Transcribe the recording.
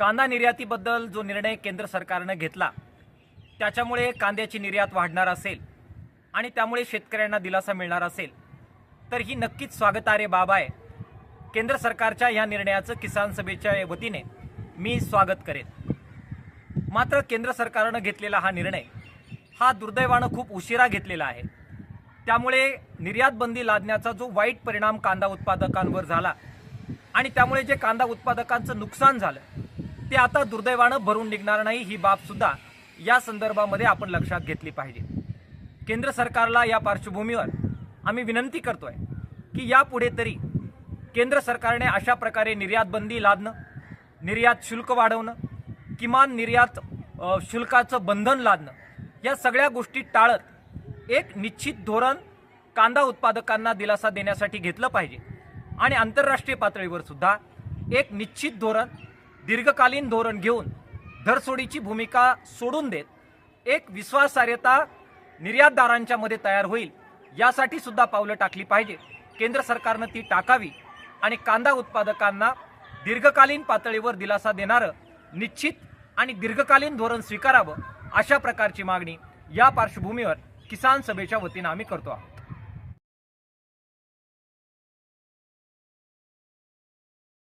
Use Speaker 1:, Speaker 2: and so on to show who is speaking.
Speaker 1: कांदा निर्यातीबद्दल जो निर्णय केंद्र सरकारनं घेतला त्याच्यामुळे कांद्याची निर्यात वाढणार असेल आणि त्यामुळे शेतकऱ्यांना दिलासा मिळणार असेल तर ही नक्कीच स्वागतार्य बाब आहे. केंद्र सरकारच्या या निर्णयाचं किसान सभेच्या वतीने मी स्वागत करेन. मात्र केंद्र सरकारनं घेतलेला हा निर्णय हा दुर्दैवानं खूप उशिरा घेतलेला आहे. त्यामुळे निर्यात बंदी लादण्याचा जो वाईट परिणाम कांदा उत्पादकांवर झाला आणि त्यामुळे जे कांदा उत्पादकांचं नुकसान झालं ते आता दुर्दैवानं भरून निघणार नाही ही बाब सुद्धा या संदर्भामध्ये आपण लक्षात घेतली पाहिजे. केंद्र सरकारला या पार्श्वभूमीवर आम्ही विनंती करतोय की यापुढे तरी केंद्र सरकारने अशा प्रकारे निर्यात बंदी लादणं निर्यात शुल्क वाढवणं किमान निर्यात शुल्काचं बंधन लादणं या सगळ्या गोष्टी टाळत एक निश्चित धोरण कांदा उत्पादकांना दिलासा देण्यासाठी घेतलं पाहिजे. आणि आंतरराष्ट्रीय पातळीवर सुद्धा एक निश्चित धोरण दीर्घकालीन धोरण घेऊन धरसोडीची भूमिका सोडून देत एक विश्वासार्हता निर्यातदारांच्या मध्ये तयार होईल यासाठी सुद्धा पावलं टाकली पाहिजे. केंद्र सरकारनं ती टाकावी आणि कांदा उत्पादकांना दीर्घकालीन पातळीवर दिलासा देणारं निश्चित आणि दीर्घकालीन धोरण स्वीकारावं अशा प्रकारची मागणी या पार्श्वभूमीवर किसान सभेच्या वतीनं आम्ही करतो आहोत.